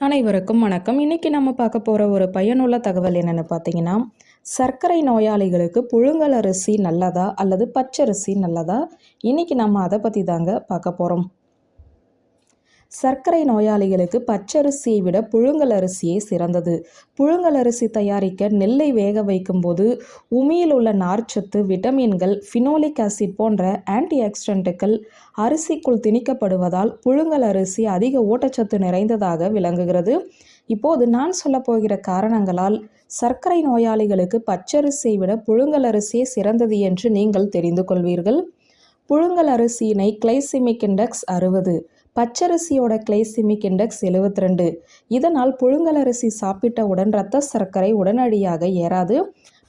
அனைவருக்கும் வணக்கம். இன்றைக்கி நம்ம பார்க்க போகிற ஒரு பயனுள்ள தகவல் என்னென்னு பார்த்தீங்கன்னா சர்க்கரை நோயாளிகளுக்கு புழுங்கல் அரிசி நல்லதா அல்லது பச்சரிசி நல்லதா? இன்னைக்கு நம்ம அதை பற்றி தாங்க பார்க்க போகிறோம் சர்க்கரை நோயாளிகளுக்கு பச்சரிசியை விட புழுங்கல் அரிசியே சிறந்தது. புழுங்கல் அரிசி தயாரிக்க நெல்லை வேக வைக்கும்போது உமியில் உள்ள நார்ச்சத்து விட்டமின்கள் ஃபினோலிக் ஆசிட் போன்ற ஆன்டி ஆக்சிடென்ட்டுகள் அரிசிக்குள் திணிக்கப்படுவதால் புழுங்கல் அரிசி அதிக ஊட்டச்சத்து நிறைந்ததாக விளங்குகிறது. இப்போது நான் சொல்லப் போகிற காரணங்களால் சர்க்கரை நோயாளிகளுக்கு பச்சரிசியை விட புழுங்கல் அரிசியே சிறந்தது என்று நீங்கள் தெரிந்து கொள்வீர்கள். புழுங்கல் அரிசியினை கிளைசிமிக் இண்டெக்ஸ் அறுபது. பச்சரிசியோட கிளைசிமிக் இண்டெக்ஸ் எழுபத்தி ரெண்டு இதனால் புழுங்கல் அரிசி சாப்பிட்டவுடன் இரத்த சர்க்கரை உடனடியாக ஏறாது.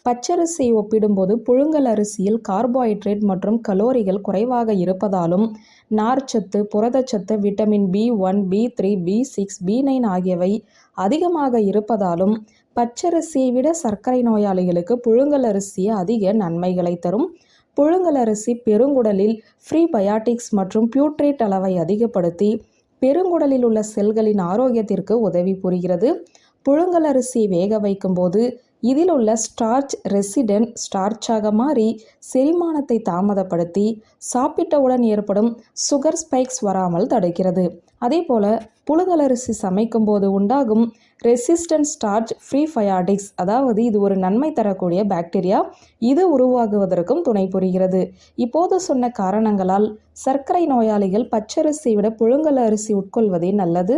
பச்சரிசியை ஒப்பிடும்போது புழுங்கல் அரிசியில் கார்போஹைட்ரேட் மற்றும் கலோரிகள் குறைவாக இருப்பதாலும் நார்ச்சத்து புரதச்சத்து vitamin B one B three B six B nine ஆகியவை அதிகமாக இருப்பதாலும் பச்சரிசியை விட சர்க்கரை நோயாளிகளுக்கு புழுங்கல் அரிசி அதிக நன்மைகளை தரும். புழுங்கல் அரிசி பெருங்குடலில் ஃப்ரீ பயாட்டிக்ஸ் மற்றும் பியூட்ரேட் அளவை அதிகப்படுத்தி பெருங்குடலில் உள்ள செல்களின் ஆரோக்கியத்திற்கு உதவி புரிகிறது. புழுங்கல் அரிசி வேக வைக்கும்போது இதில் உள்ள ஸ்டார்ச் ரெசிடென்ட் ஸ்டார்ச்சாக மாறி செரிமானத்தை தாமதப்படுத்தி சாப்பிட்டவுடன் ஏற்படும் சுகர் ஸ்பைக்ஸ் வராமல் தடுக்கிறது. அதே போல் புழுதலரிசி சமைக்கும் போது உண்டாகும் ரெசிஸ்டன்ட் ஸ்டார்ச் ஃப்ரீ ஃபயாடிக்ஸ் அதாவது இது ஒரு நன்மை தரக்கூடிய பாக்டீரியா இது உருவாகுவதற்கும் துணை புரிகிறது. இப்போது சொன்ன காரணங்களால் சர்க்கரை நோயாளிகள் பச்சரிசியை விட புழுங்கல் அரிசி உட்கொள்வதே நல்லது.